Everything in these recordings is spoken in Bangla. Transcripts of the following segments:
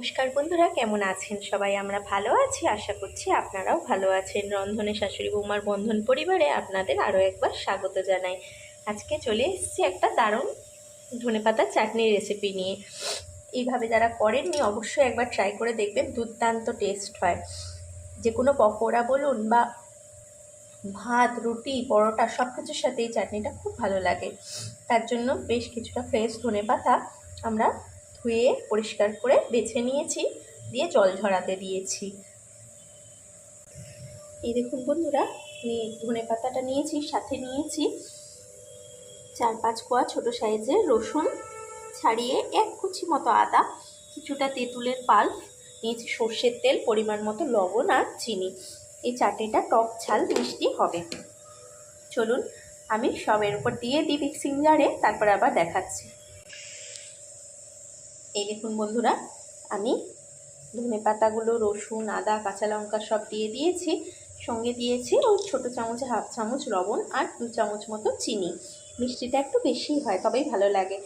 নমস্কার বন্ধুরা, কেমন আছেন সবাই? আমরা ভালো আছি, আশা করছি আপনারাও ভালো আছেন। রন্ধনে শাশুড়ি বৌমার বন্ধন পরিবারে আপনাদের আরও একবার স্বাগত জানাই। আজকে চলে এসেছি একটা দারুণ ধনেপাতার চাটনির রেসিপি নিয়ে। এইভাবে যারা করেননি, অবশ্যই একবার ট্রাই করে দেখবেন, দুর্দান্ত টেস্ট হয়। যে কোনো পকোড়া বলুন বা ভাত, রুটি, পরোটা সব কিছুর সাথে এই চাটনিটা খুব ভালো লাগে। তার জন্য বেশ কিছুটা ফ্রেশ ধনে পাতা আমরা ধুয়ে পরিষ্কার করে বেছে নিয়েছি, দিয়ে জল ঝরাতে দিয়েছি। এই দেখুন বন্ধুরা, আমি ধনে পাতাটা নিয়েছি, সাথে নিয়েছি চার পাঁচ কোয়া ছোটো সাইজের রসুন, ছাড়িয়ে এক কুচি মতো আদা, কিছুটা তেঁতুলের পাল্প, নিয়েছি সর্ষের তেল, পরিমাণ মতো লবণ আর চিনি। এই চাটনিটা টক ঝাল মিষ্টি হবে। চলুন, আমি সবের উপর দিয়ে দিই মিক্সিং জারে তারপর আবার দেখাচ্ছি। এই দেখুন বন্ধুরা, আমি ধনে পাতাগুলো, রসুন, আদা, কাঁচা লঙ্কা সব দিয়ে দিয়েছি। সঙ্গে দিয়েছি ওই ছোটো চামচে হাফ চামচ লবণ আর দু চামচ মতো চিনি। মিষ্টিটা একটু বেশি হয়, তবেই ভালো লাগে।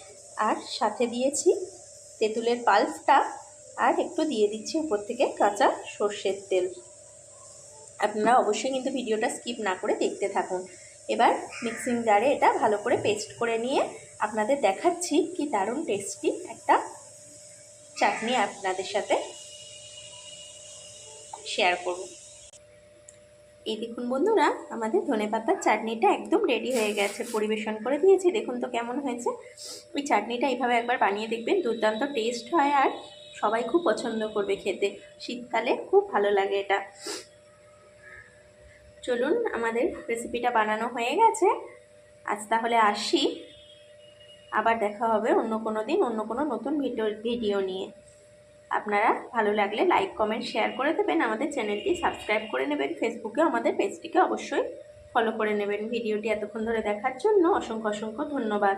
আর সাথে দিয়েছি তেঁতুলের পাল্পটা আর একটু দিয়ে দিচ্ছি উপর থেকে কাঁচা সর্ষের তেল। আপনারা অবশ্যই কিন্তু ভিডিওটা স্কিপ না করে দেখতে থাকুন। এবার মিক্সিং জারে এটা ভালো করে পেস্ট করে নিয়ে আপনাদের দেখাচ্ছি কি দারুণ টেস্টি একটা চাটনি আপনাদের সাথে শেয়ার করব। এই দেখুন বন্ধুরা, আমাদের ধনে পাতার চাটনিটা একদম রেডি হয়ে গেছে, পরিবেশন করে দিয়েছি। দেখুন তো কেমন হয়েছে। ওই চাটনিটা এইভাবে একবার বানিয়ে দেখবেন, দুর্দান্ত টেস্ট হয় আর সবাই খুব পছন্দ করবে খেতে। শীতকালে খুব ভালো লাগে এটা। চলুন, আমাদের রেসিপিটা বানানো হয়ে গেছে। আজ তাহলে আসি। আবার দেখা হবে অন্য কোনো দিন, অন্য কোনো নতুন ভিডিও ভিডিও নিয়ে। আপনারা ভালো লাগলে লাইক কমেন্ট শেয়ার করে দেবেন। আমাদের চ্যানেলটি সাবস্ক্রাইব করে নেবেন। ফেসবুকে আমাদের পেজটিকে অবশ্যই ফলো করে নেবেন। ভিডিওটি এতক্ষণ ধরে দেখার জন্য অসংখ্য অসংখ্য ধন্যবাদ।